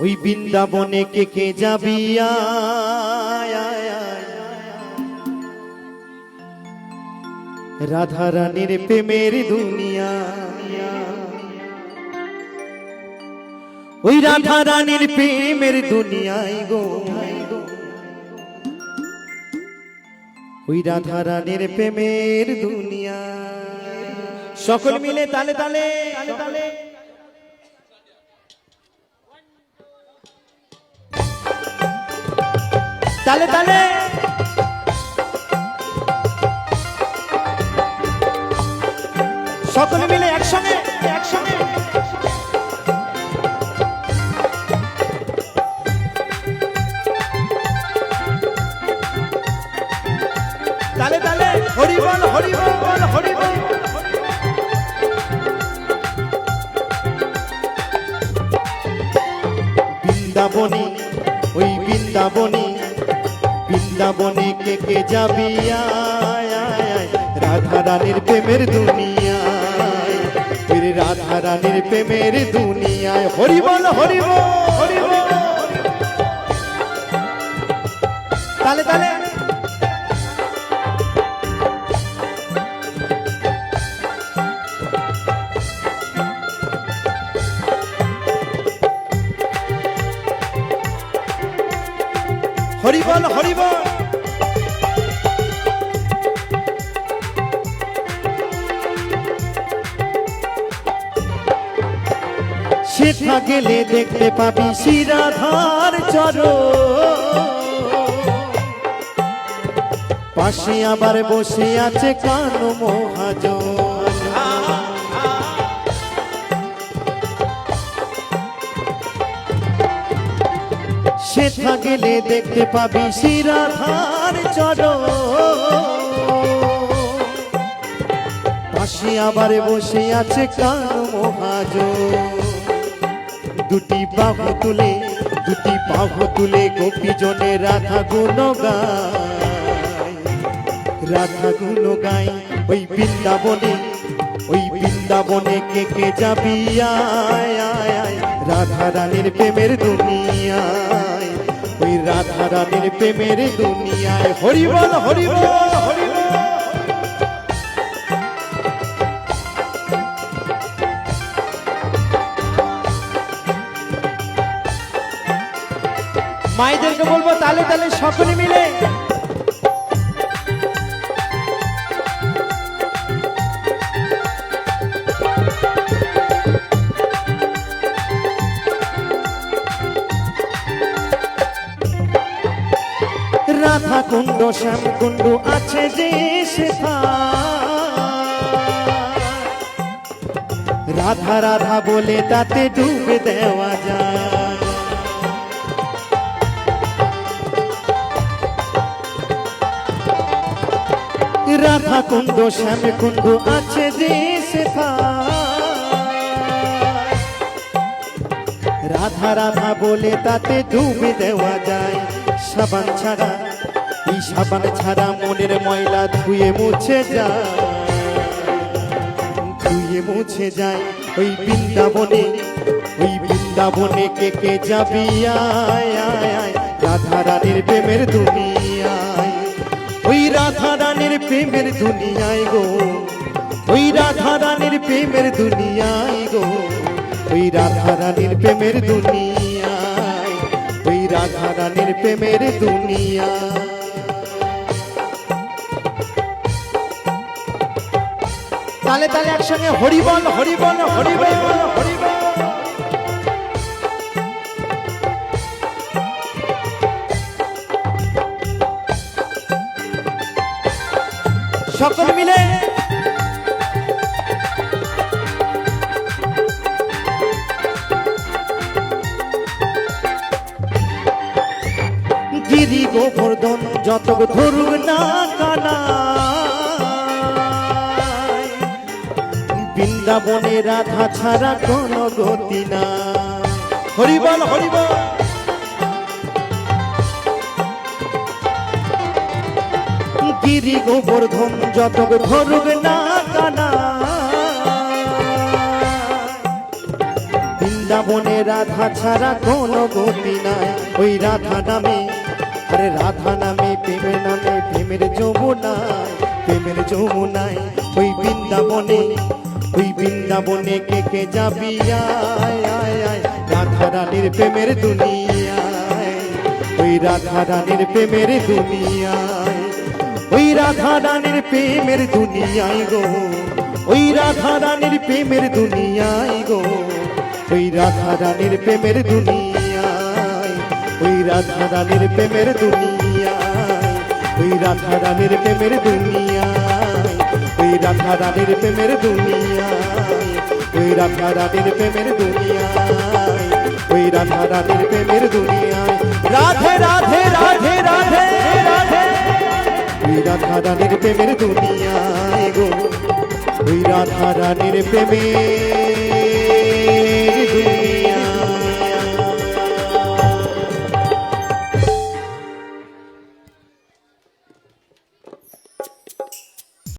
ওই বৃন্দাবনে কে কে যাবি। রাধা রানীর প্রেমের দুনিয়া। ওই রাধা রানীর প্রেমের দুনিয়ায় গো। ওই রাধা রানীর প্রেমের দুনিয়া। সকল মিলে তালে তালে তালে তালে। তালে তালে। সকলে মিলে একসঙ্গে একসঙ্গে। তালে তালে হরিবল হরিবল হরিবল বৃন্দাবনী ওই বৃন্দাবনী বৃন্দাবনে কে কে যাবি রাধা রানীর প্রেমের দুনিয়ায়। রাধা রানীর প্রেমের দুনিয়ায়। হরি বল হরি বল হরি তালে তালে। হরি বল হরি বল সেটা গেলে দেখতে পাবি শিরাধার চর পাশে আবার বসে আছে কানু মহাজন। সেটা গেলে দেখতে পাবি শিরাধার চর পাশে আবার বসে আছে কানু মহাজ দুটি বাহু তুলে, দুটি বাহু তুলে গোপী জনে রাধা গায়। রাধা গুণ ওই বৃন্দাবনে ওই বৃন্দাবনে কে কে যাবি? রাধা রানীর প্রেমের ওই রাধা রানীর প্রেমের দুনিয়ায়। মায়েদেরকে বলব তালে তালে সকলে মিলে রাধা কুণ্ড, শ্যাম কুণ্ড আছে যে। রাধা রাধা বলে তাতে ডুবে দেওয়া যায় রাধা কুণ্ড, শ্যাম কুণ্ড আছে যে। রাধা রাধা বলে তাতে ডুবে দেওয়া যায় সাবান ছাড়া এই সাবান ছাড়া মনের ময়লা ধুয়ে মুছে যায়। ধুয়ে মুছে যায় ওই বৃন্দাবনে ওই বৃন্দাবনে কে কে যাবি? আয় রাধা রানীর প্রেমের দুনিয়ায়। ওই রাধা রানীর প্রেমের দুনিয়ায় গো। ওই রাধা রানীর প্রেমের দুনিয়ায় গো। ওই রাধা রানীর প্রেমের দুনিয়ায়। ওই রাধা রানীর প্রেমের দুনিয়া তালে তালে একসঙ্গে হরি বল হরি বল হরি বল হরি বল সকল মিলে গিরি গোবর্ধন যত ধরুক না বৃন্দাবনে রাধা ছাড়া কোনো গতি না। হরিবল হরিবল গিরি গোবর্ধন যত ধরুক না কানা। বৃন্দাবনে রাধা ছাড়া কোনো গতি নাই। ওই রাধা নামে আরে রাধা নামে প্রেমের নামে প্রেমের যমুনায় প্রেমের যমুনায় ওই বৃন্দাবনে ওই বৃন্দাবনে কে কে যাবি? আয় রাধা রানীর প্রেমের দুনিয়ায়। ওই রাধা রানীর প্রেমের দুনিয়ায়। ওই রাধা রানীর প্রেমের দুনিয়ায় গো। ওই রাধা রানীর প্রেমের দুনিয়ায় গো। ওই রাধা রানীর প্রেমের দুনিয়ায়। ওই রাধা রানীর প্রেমের দুনিয়ায়। ওই রাধা রানীর প্রেমের দুনিয়ায়। ওই রাধা রানীর প্রেমের দুনিয়ায়, ওই রাধা রানীর প্রেমের দুনিয়ায়, ওই রাধা রানীর প্রেমের দুনিয়ায়। রাধে রাধে রাধে রাধে রাধে। ওই রাধা রানীর প্রেমের দুনিয়ায় গো, ওই রাধা রানীর প্রেমের